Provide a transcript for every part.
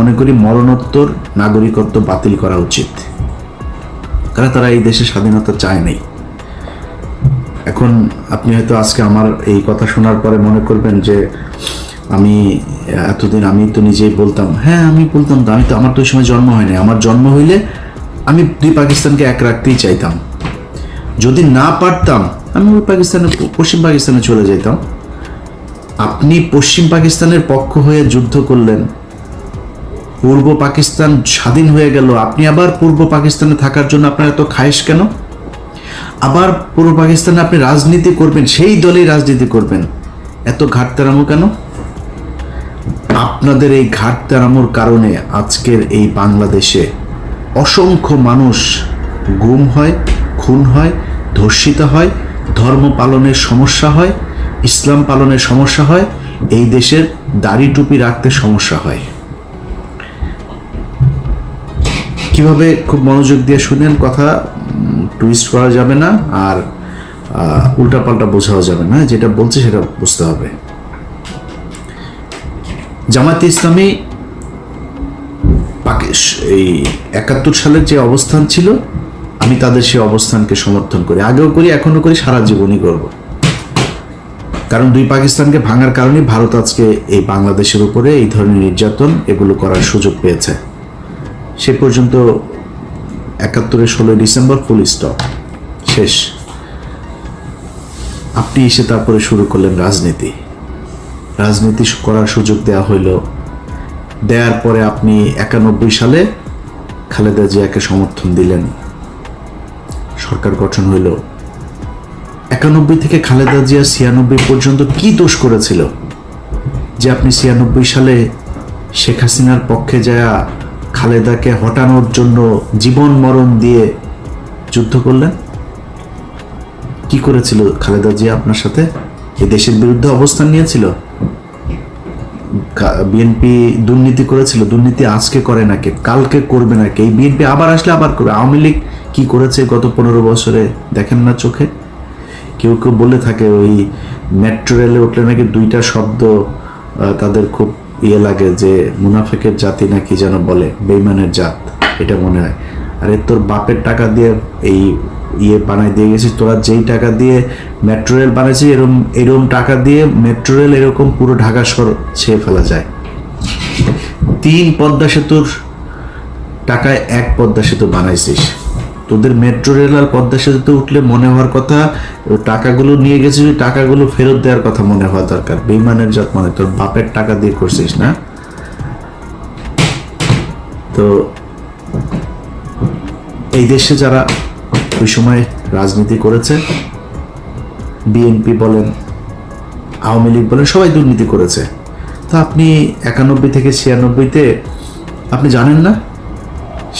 মনে করি মরণোত্তর নাগরিকত্ব বাতিল করা উচিত। কারণ তারা এই দেশে স্বাধীনতা চায় নাই? এখন আপনি হয়তো আজকে আমার এই কথা শোনার পরে মনে করবেন যে আমি, এতদিন আমি তো নিজেই বলতাম হ্যাঁ আমি বলতাম তো আমি তো, আমার তো ওই সময় জন্ম হয়নি। আমার জন্ম হইলে আমি দুই পাকিস্তানকে এক রাখতেই চাইতাম। যদি না পারতাম, আমি ওই পাকিস্তানে, পশ্চিম পাকিস্তানে চলে যেতাম আপনি পশ্চিম পাকিস্তানের পক্ষ হয়ে যুদ্ধ করলেন পূর্ব পাকিস্তান স্বাধীন হয়ে গেল। আপনি আবার পূর্ব পাকিস্তানে থাকার জন্য আপনার এত খায়েশ কেন? আবার পূর্ব পাকিস্তানে আপনি রাজনীতি করবেন, সেই দলেই রাজনীতি করবেন। এত ঘাটতারামো কেন? আপনাদের এই ঘাটতারামোর কারণে আজকের এই বাংলাদেশে অসংখ্য মানুষ গুম হয়, খুন হয়, ধর্ষিত হয়, ধর্ম পালনের সমস্যা হয়, ইসলাম পালনের সমস্যা হয়, এই দেশের দাড়ি টুপি রাখতে সমস্যা হয়। কীভাবে খুব মনোযোগ দিয়ে শুনেন কথা টুইস্ট করা যাবে না আর উল্টাপাল্টা বোঝাও যাবে না, যেটা বলছে সেটা বুঝতে হবে। জামাতে ইসলামী এই একাত্তর সালের যে অবস্থান ছিল, আমি তাদের সেই অবস্থানকে সমর্থন করি। আগেও করি এখনও করি, সারা জীবনই করব। কারণ দুই পাকিস্তানকে ভাঙার কারণে ভারত আজকে এই বাংলাদেশের উপরে এই ধরনের নির্যাতন এগুলো করার সুযোগ পেয়েছে। সে পর্যন্ত একাত্তরের ষোলোই ডিসেম্বর ফুল স্টপ শেষ। আপনি এসে তারপরে শুরু করলেন রাজনীতি। রাজনীতি করার সুযোগ দেওয়া হইল। দেওয়ার পরে আপনি একানব্বই সালে খালেদা জিয়াকে সমর্থন দিলেন। সরকার গঠন হইল। একানব্বই থেকে খালেদা জিয়া ছিয়ানব্বই পর্যন্ত কি দোষ করেছিল? যে আপনি ছিয়ানব্বই সালে শেখ হাসিনার পক্ষে যায়া খালেদাকে হটানোর জন্য জীবন মরণ দিয়ে যুদ্ধ করলেন? কি করেছিল খালেদা জিয়া আপনার সাথে? এই দেশের বিরুদ্ধে অবস্থান নিয়েছিল? বিএনপি দুর্নীতি করেছিল, দুর্নীতি আজকে করে নাকি, কালকে করবে নাকি? এই বিএনপি আবার আসলে আবার করবে। আওয়ামী লীগ কি করেছে গত পনেরো বছরে, দেখেন না চোখে? কেউ কেউ বলে থাকে ওই মেট্রো রেলে উঠলে নাকি দুইটা শব্দ তাদের খুব ইয়ে লাগে যে মুনাফেকের জাতি নাকি যেন বলে বেইমানের জাত, এটা মনে হয়। আরে তোর বাপের টাকা দিয়ে এই ইয়ে বানাই দিয়ে গেছিস, তোরা যেই টাকা দিয়ে মেট্রো রেল বানাইছিস এরকম এরকম টাকা দিয়ে মেট্রো রেল এরকম পুরো ঢাকা শহর ছেয়ে ফেলা যায়। তিন পদ্মা সেতুর টাকায় এক পদ্মা সেতু বানাইছিস। তোদের মেট্রো রেল আর পদ্মা সেতুতে উঠলে মনে হওয়ার কথা, টাকাগুলো নিয়ে গেছিস টাকাগুলো ফেরত দেওয়ার কথা মনে হওয়া দরকার। বেইমানের জাত মানে তোর বাপের টাকা দিয়ে করছিস, না? তো এই দেশে যারা ওই সময় রাজনীতি করেছে বিএনপি বলেন, আওয়ামী লীগ বলেন, সবাই দুর্নীতি করেছে। তো আপনি একানব্বই থেকে ছিয়ানব্বইতে, আপনি জানেন না?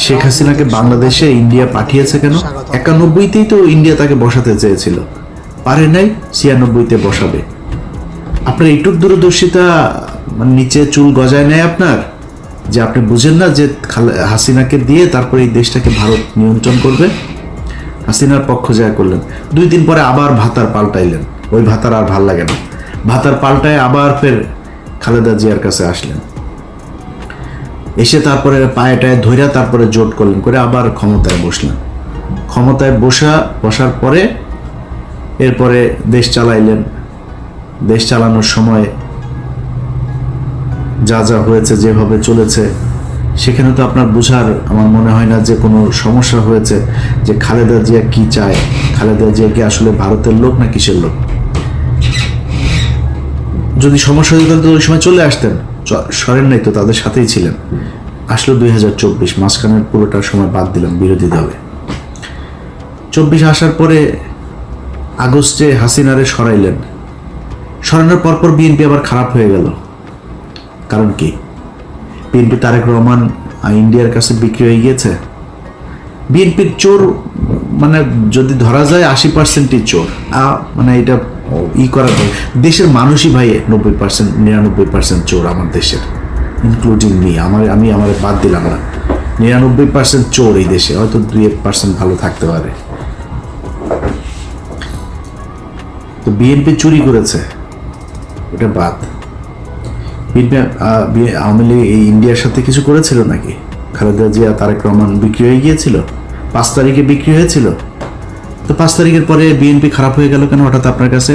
শেখ হাসিনাকে বাংলাদেশে ইন্ডিয়া পাঠিয়েছে কেন? একানব্বইতেই তো ইন্ডিয়া তাকে বসাতে চেয়েছিল। পারে নাই, ছিয়ানব্বইতে বসাবে। আপনার এইটুক দূরদর্শিতা মানে নিচে চুল গজায় নেয় আপনার, যে আপনি বুঝেন না যে হাসিনাকে দিয়ে তারপরে এই দেশটাকে ভারত নিয়ন্ত্রণ করবে? হাসিনার পক্ষ জয় করলেন। দুই দিন পরে আবার ভাতার পাল্টাইলেন। ওই ভাতার আর ভালো লাগে না। ভাতার পাল্টায় আবার ফের খালেদা জিয়ার কাছে আসলেন। এসে তারপরে পায়ে টায়ে ধইরা তারপরে জোট করলেন, করে আবার ক্ষমতায় বসলেন। ক্ষমতায় বসা, বসার পরে এরপরে দেশ চালাইলেন। দেশ চালানোর সময় যা যা হয়েছে, যেভাবে চলেছে, সেখানে তো আপনার বোঝার আমার মনে হয় না যে কোনো সমস্যা হয়েছে যে খালেদা জিয়া কি চায়, খালেদা জিয়া কি আসলে ভারতের লোক না কিসের লোক? যদি সমস্যা হতো তো ওই সময় চলে আসতেন। সরেন নাই তো তাদের সাথেই ছিলেন। আসলো দুই হাজার চব্বিশ, মাঝখানের পুরোটা সময় বাদ দিলাম বিরোধী দলে চব্বিশ আসার পরে আগস্টে হাসিনারে সরাইলেন। সরানোর পরপর বিএনপি আবার খারাপ হয়ে গেল। কারণ কি? বিএনপি তারেক রহমান ইন্ডিয়ার কাছে বিক্রি হয়ে গিয়েছে। বিএনপির চোর মানে যদি ধরা যায় আশি পার্সেন্টই চোর। মানে এটা ই করা যায় দেশের মানুষই ভাই নব্বই পার্সেন্ট নিরানব্বই পার্সেন্ট চোর আমার দেশের ইনক্লুডিং মি আমার, আমি আমার বাদ দিলাম না। নিরানব্বই পার্সেন্ট চোর এই দেশে, হয়তো দুই এক পার্সেন্ট ভালো থাকতে পারে। তো বিএনপি চুরি করেছে এটা বাদ। বিএনপি আওয়ামী লীগ এই ইন্ডিয়ার সাথে কিছু করেছিল নাকি? খালেদা জিয়া, তারেক রহমান বিক্রি হয়ে গিয়েছিল, পাঁচ তারিখে বিক্রি হয়েছিল। তো পাঁচ তারিখের পরে বিএনপি খারাপ হয়ে গেল কেন? হঠাৎ আপনার কাছে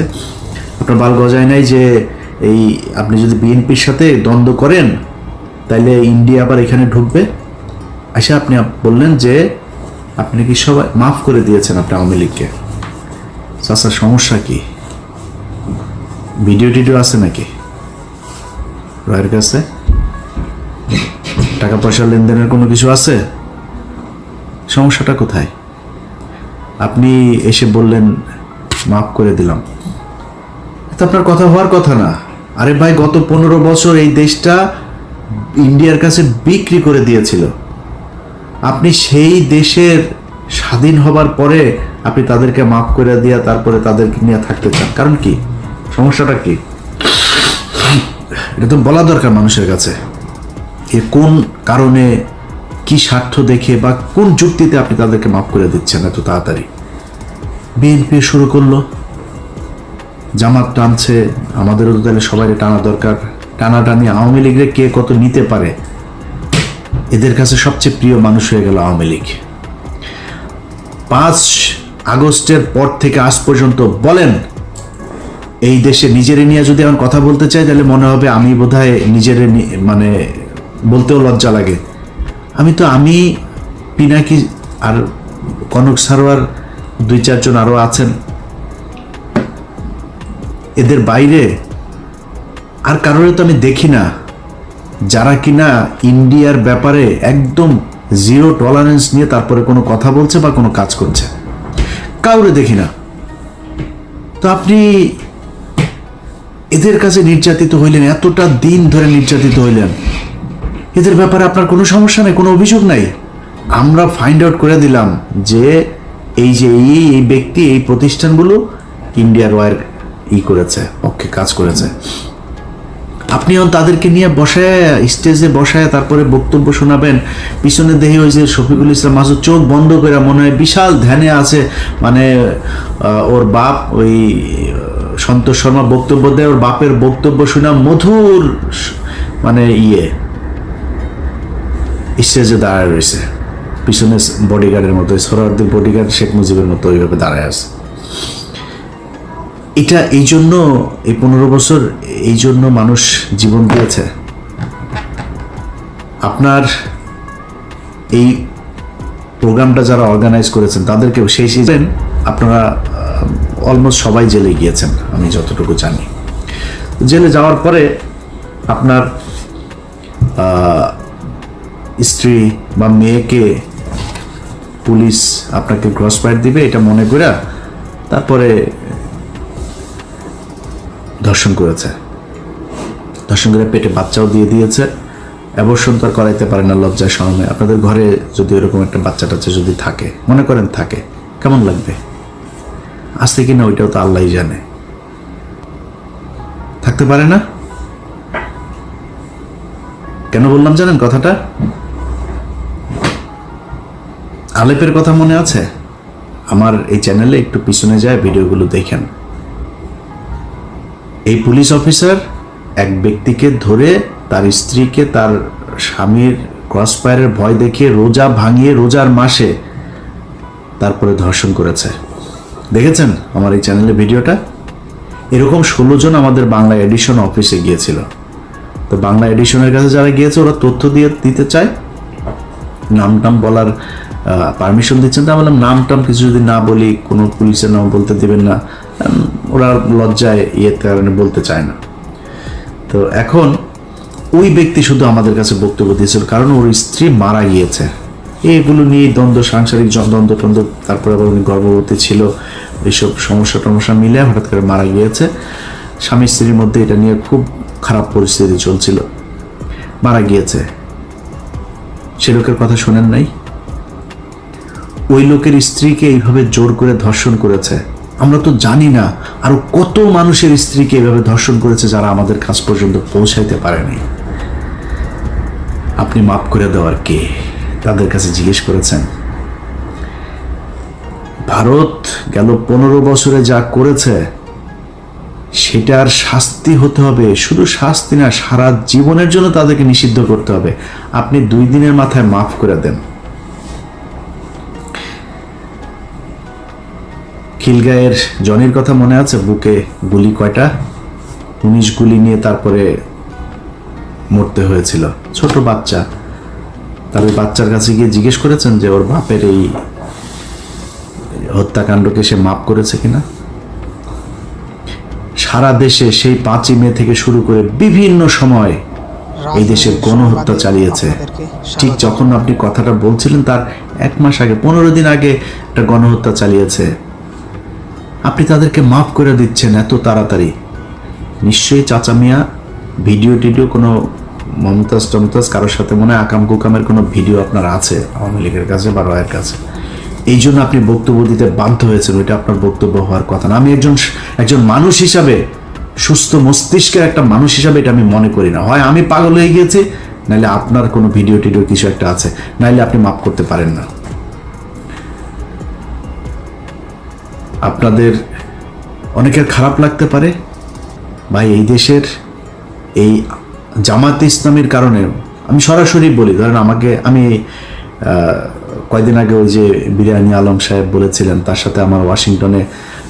আপনার বাল গজায় নাই যে এই আপনি যদি বিএনপির সাথে দ্বন্দ্ব করেন, তাইলে ইন্ডিয়া আবার এখানে ঢুকবে? আচ্ছা আপনি বললেন যে আপনি কি সবাই মাফ করে দিয়েছেন আপনি আওয়ামী লীগকে। চাষার সমস্যা কি? ভিডিও টিডিও আছে নাকি? রয়ের কাছে? টাকা পয়সা লেনদেনের কোনো কিছু আছে? সমস্যাটা কোথায়? আপনি এসে বললেন, মাফ করে দিলাম। তো আপনার কথা হওয়ার কথা না। আরে ভাই, গত পনেরো বছর এই দেশটা ইন্ডিয়ার কাছে বিক্রি করে দিয়েছিল। আপনি সেই দেশের স্বাধীন হবার পরে আপনি তাদেরকে মাফ করে দিয়া তারপরে তাদেরকে নিয়ে থাকতে চান। কারণ কি? সমস্যাটা কি? এটা তো বলা দরকার মানুষের কাছে। এ কোন কারণে কি স্বার্থ দেখে বা কোন যুক্তিতে আপনি তাদেরকে মাফ করে দিচ্ছেন এত তাড়াতাড়ি? বিএনপি শুরু করল। জামাত টানছে, আমাদেরও তো তাহলে সবাই টানা দরকার। টানা টানাটানি আওয়ামী লীগের কে কত নিতে পারে? এদের কাছে সবচেয়ে প্রিয় মানুষ হয়ে গেল আওয়ামী লীগ। পাঁচ আগস্টের পর থেকে আজ পর্যন্ত বলেন, এই দেশে নিজেরে নিয়ে যদি এখন কথা বলতে চাই, তাহলে মনে হবে আমি বোধহয় নিজের মানে বলতেও লজ্জা লাগে। আমি তো, আমি, পিনাকি আর কনক সারোয়ার দুই চারজন আরও আছেন। এদের বাইরে আর কারোর তো আমি দেখি না। যারা কিনা ইন্ডিয়ার ব্যাপারে একদম জিরো টলারেন্স নিয়ে তারপরে কোনো কথা বলছে বা কোনো কাজ করছে, কাউরে দেখি না। তো আপনি এদের কাছে নির্যাতিত হইলেন, এতটা দিন ধরে নির্যাতিত হইলেন। এদের ব্যাপারে আপনার কোনো সমস্যা নেই, কোনো অভিযোগ নাই। আমরা ফাইন্ড আউট করে দিলাম যে এই যে এই এই ব্যক্তি, এই প্রতিষ্ঠানগুলো ইন্ডিয়ার ওয়ার ই করেছে, পক্ষে কাজ করেছে। আপনিও তাদেরকে নিয়ে বসায়, স্টেজে বসায় তারপরে বক্তব্য শোনাবেন। পিছনে দেখে ওই যে শফিকুল ইসলাম মাসুদ চোখ বন্ধ করে মনে হয় বিশাল ধ্যানে আছে। মানে ওর বাপ ওই, সন্তোষ শর্মা বক্তব্য দেয়, ওর বাপের বক্তব্য শোনা মধুর মানে ইয়ে। স্টেজে দাঁড়ায় রয়েছে। পিছনে বডিগার্ডের মতো সোহরাওয়ার্দীর বডিগার্ড শেখ মুজিবের মতো ওইভাবে দাঁড়ায় আছে। এটা এই জন্য এই পনেরো বছর এই জন্য মানুষ জীবন দিয়েছে। আপনার এই প্রোগ্রামটা যারা অর্গানাইজ করেছেন তাদেরকে সেই সিজন আপনারা অলমোস্ট সবাই জেলে গিয়েছেন, আমি যতটুকু জানি। জেলে যাওয়ার পরে আপনার স্ত্রী বা মেয়েকে পুলিশ আপনাকে ক্রস ফায়ার দিবে, এটা মনে করে তারপরে ধর্ষণ করেছে। ধর্ষণ করে পেটে বাচ্চাও দিয়ে দিয়েছে। অ্যাবর্ষণ তো আর করাইতে পারে না লজ্জায় শরমে আপনাদের ঘরে যদি এরকম একটা বাচ্চা টাচ্চা যদি থাকে, মনে করেন থাকে, কেমন লাগবে? আসতে কিনা ওইটাও তো আল্লাহই জানে। থাকতে পারে না? কেন বললাম জানেন কথাটা? আলেপের কথা মনে আছে? আমার এই চ্যানেলে একটু পিছনে যায়, ভিডিওগুলো দেখেন। এই পুলিশ অফিসার এক ব্যক্তিকে ধরে তার স্ত্রীকে তার স্বামীর ক্রসফায়ারের ভয় দেখিয়ে রোজা ভাঙিয়ে রোজার মাসে তারপরে ধর্ষণ করেছে। দেখেছেন আমার এই চ্যানেলে ভিডিওটা? এরকম ষোলো জন আমাদের বাংলা এডিশন অফিসে গিয়েছিল। তো বাংলা এডিশনের কাছে যারা গিয়েছে, ওরা তথ্য দিয়ে দিতে চায়। নাম টাম বলার পারমিশন দিচ্ছেন। তো বললাম, নাম টাম কিছু যদি না বলি, কোনো পুলিশের নাম বলতে দেবেন না ওরা লজ্জায় ইয়ের কারণে বলতে চায় না। তো এখন ওই ব্যক্তি শুধু আমাদের কাছে বক্তব্য দিয়েছিল, কারণ ওর স্ত্রী মারা গিয়েছে। এগুলো নিয়ে দ্বন্দ্ব, সাংসারিক দ্বন্দ্ব টন্দ্ব, তারপরে আবার উনি গর্ভবতী ছিল এইসব সমস্যা টমস্যা মিলে হঠাৎ করে মারা গিয়েছে। স্বামী স্ত্রীর মধ্যে এটা নিয়ে খুব খারাপ পরিস্থিতি চলছিল। মারা গিয়েছে। সে লোকের কথা শোনেন নাই। ওই লোকের স্ত্রীকে এইভাবে জোর করে ধর্ষণ করেছে। আমরা তো জানি না আরও কত মানুষের স্ত্রীকে এইভাবে ধর্ষণ করেছে যারা আমাদের কাছ পর্যন্ত পৌঁছাইতে পারেনি। আপনি মাফ করে দেওয়ার কে? তাদের কাছে জিজ্ঞেস করেছেন। ভারত গেল পনেরো বছরে যা করেছে, সেটার শাস্তি হতে হবে। শুধু শাস্তি না, সারা জীবনের জন্য তাদেরকে নিষিদ্ধ করতে হবে। আপনি দুই দিনের মাথায় মাফ করে দেন। খিলগাঁয়ের জনির কথা মনে আছে? বুকে গুলি কয়টা? উনিশ গুলি নিয়ে তারপরে মরতে হয়েছিল। ছোট বাচ্চা। তার ওই বাচ্চার কাছে গিয়ে জিজ্ঞেস করেছেন যে ওর বাপের এই হত্যাকাণ্ডকে সে মাপ করেছে কিনা? সারা দেশে সেই পাঁচই মে থেকে শুরু করে বিভিন্ন সময় এই দেশে গণহত্যা চালিয়েছে। ঠিক যখন আপনি কথাটা বলছিলেন তার এক মাস আগে পনেরো দিন আগে একটা গণহত্যা চালিয়েছে। আপনি তাদেরকে মাফ করে দিচ্ছেন এত তাড়াতাড়ি। নিশ্চয়ই চাচা মিয়া ভিডিও টিডিও কোনো মমতাজ টমতাজ কারোর সাথে মনে হয় আকাম কুকামের কোনো ভিডিও আপনার আছে, আওয়ামী লীগের কাছে বা রয়ের কাছে। এই জন্য আপনি বক্তব্য দিতে বাধ্য হয়েছেন, ওইটা আপনার বক্তব্য হওয়ার কথা না। আমি একজন একজন মানুষ হিসাবে, সুস্থ মস্তিষ্কের একটা মানুষ হিসাবে এটা আমি মনে করি না। হয় আমি পাগল হয়ে গিয়েছি নাহলে আপনার কোনো ভিডিও টিডিও কিছু একটা আছে নাহলে আপনি মাফ করতে পারেন না। আপনাদের অনেকের খারাপ লাগতে পারে ভাই এই দেশের এই জামাত ইসলামের কারণে আমি সরাসরি বলি ধরেন আমাকে আমি আহ, কয়দিন আগে ওই যে বিরিয়ানি আলম সাহেব বলেছিলেন তার সাথে আমার ওয়াশিংটনে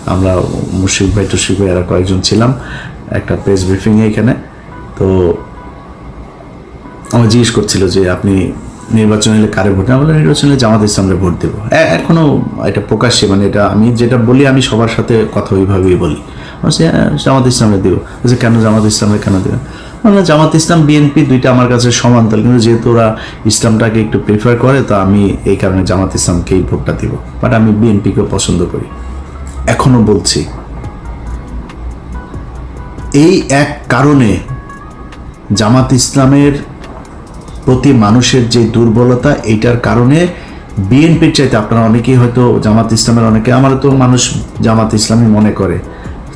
আমরা মুশিক ভাই টুশিক ভাই এরা কয়েকজন ছিলাম একটা প্রেস ব্রিফিংয়ে এখানে। তো আমার জিজ্ঞেস করছিল যে আপনি নির্বাচন হলে কারে ভোট? বলে নির্বাচন হলে জামাত ইসলামরে ভোট দেবো। এ- এখনও এটা প্রকাশ্যে মানে এটা আমি যেটা বলি আমি সবার সাথে কথা ওইভাবেই বলি। বলছি, হ্যাঁ, জামাত ইসলামে দিব। বলছে কেন জামাত ইসলামে কেন দেবে? আমরা জামাত ইসলাম বিএনপি দুইটা আমার কাছে সমান তাহলে কিন্তু যেহেতু ওরা ইসলামটাকে একটু প্রিফার করে তো আমি এই কারণে জামাত ইসলামকেই ভোটটা দিব। বাট আমি বিএনপিকেও পছন্দ করি। এখনও বলছি এই এক কারণে জামাত ইসলামের প্রতি মানুষের যে দুর্বলতা, এইটার কারণে বিএনপির চাইতে আপনারা অনেকেই হয়তো জামাত ইসলামের অনেকে আমার তো মানুষ জামাত ইসলামই মনে করে।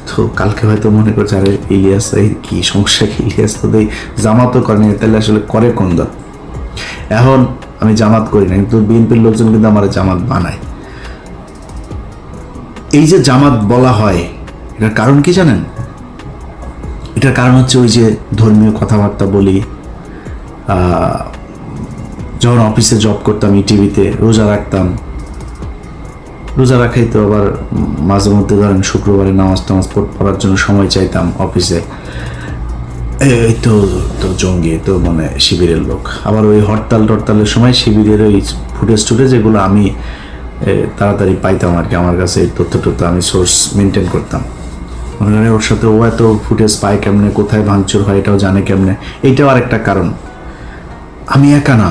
তো কালকে হয়তো মনে করছে, আরে ইলিয়াস কি সমস্যা কি ইলিয়াস, তো জামাতও করেনি, তাহলে আসলে করে কোন দল? এখন আমি জামাত করি না, কিন্তু বিএনপির লোকজন কিন্তু আমার জামাত বানায়। এই যে জামাত বলা হয়, এটার কারণ কি জানেন? এটার কারণ হচ্ছে ওই যে ধর্মীয় কথাবার্তা বলি যখন অফিসে জব করতাম টিভিতে রোজা রাখতাম। রোজা রাখাই তো আবার মাঝে মধ্যে ধরেন শুক্রবারে নামাজ টামাজ পড়ার জন্য সময় চাইতাম অফিসে এই তো তো জঙ্গি তো মানে শিবিরের লোক। আবার ওই হরতাল টরতালের সময় শিবিরের ওই ফুটেজ টুটেজ এগুলো আমি তাড়াতাড়ি পাইতাম আর কি। আমার কাছে এই তথ্য টথ্য আমি সোর্স মেনটেন করতাম। মনে ওর সাথে ও এত ফুটেজ পায় কেমনে, কোথায় ভাঙচুর হয় এটাও জানে কেমনে। এইটাও আরেকটা কারণ। আমি একা না।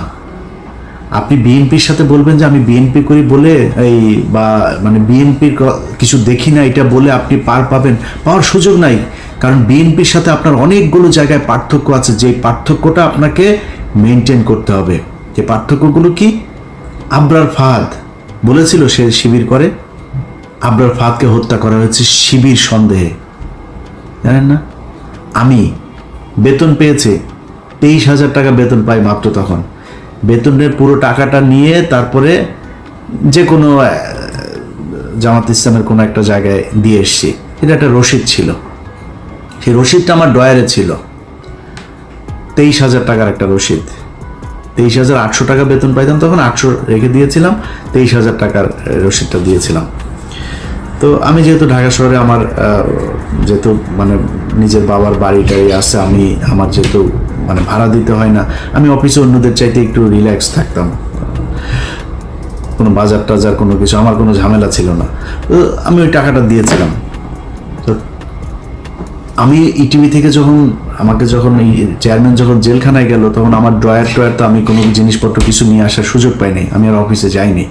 আপনি বিএনপির সাথে বলবেন যে আমি বিএনপি করি বলে এই বা মানে বিএনপির কিছু দেখি না, এটা বলে আপনি পার পাবেন, পাওয়ার সুযোগ নাই। কারণ বিএনপির সাথে আপনার অনেকগুলো জায়গায় পার্থক্য আছে যে পার্থক্যটা আপনাকে মেনটেন করতে হবে। যে পার্থক্যগুলো কি? আবরার ফাহাদ বলেছিল সে শিবির করে, আবরার ফাহাদকে হত্যা করা হয়েছে শিবির সন্দেহে। জানেন না? আমি বেতন পেয়েছে তেইশ হাজার টাকা বেতন পাই মাত্র তখন। বেতনের পুরো টাকাটা নিয়ে তারপরে যে কোনো জামাত ইসলামের কোনো একটা জায়গায় দিয়ে এসছি। এটা একটা রসিদ ছিল। সেই রসিদটা আমার ডয়ারে ছিল। তেইশ হাজার টাকার একটা রসিদ। তেইশ হাজার আটশো টাকা বেতন পাইতাম তখন, আটশো রেখে দিয়েছিলাম, তেইশ হাজার টাকার রসিদটা দিয়েছিলাম। তো আমি যেহেতু ঢাকা শহরে আমার যেহেতু মানে নিজের বাবার বাড়িটাই আছে, আমি, আমার যেহেতু মানে ভাড়া দিতে হয় না। আমি অফিসে অন্যদের চাইতে একটু রিল্যাক্স থাকতাম। কোনো বাজার টাজার, কোনো কিছু, আমার কোনো ঝামেলা ছিল না। তো আমি ওই টাকাটা দিয়েছিলাম। তো আমি ইটিভি থেকে যখন, আমাকে যখন এই চেয়ারম্যান যখন জেলখানায় গেল, তখন আমার ড্রয়ার ট্রয়ার তো আমি কোনো জিনিসপত্র কিছু নিয়ে আসার সুযোগ পাইনি আমি আর অফিসে যাইনি।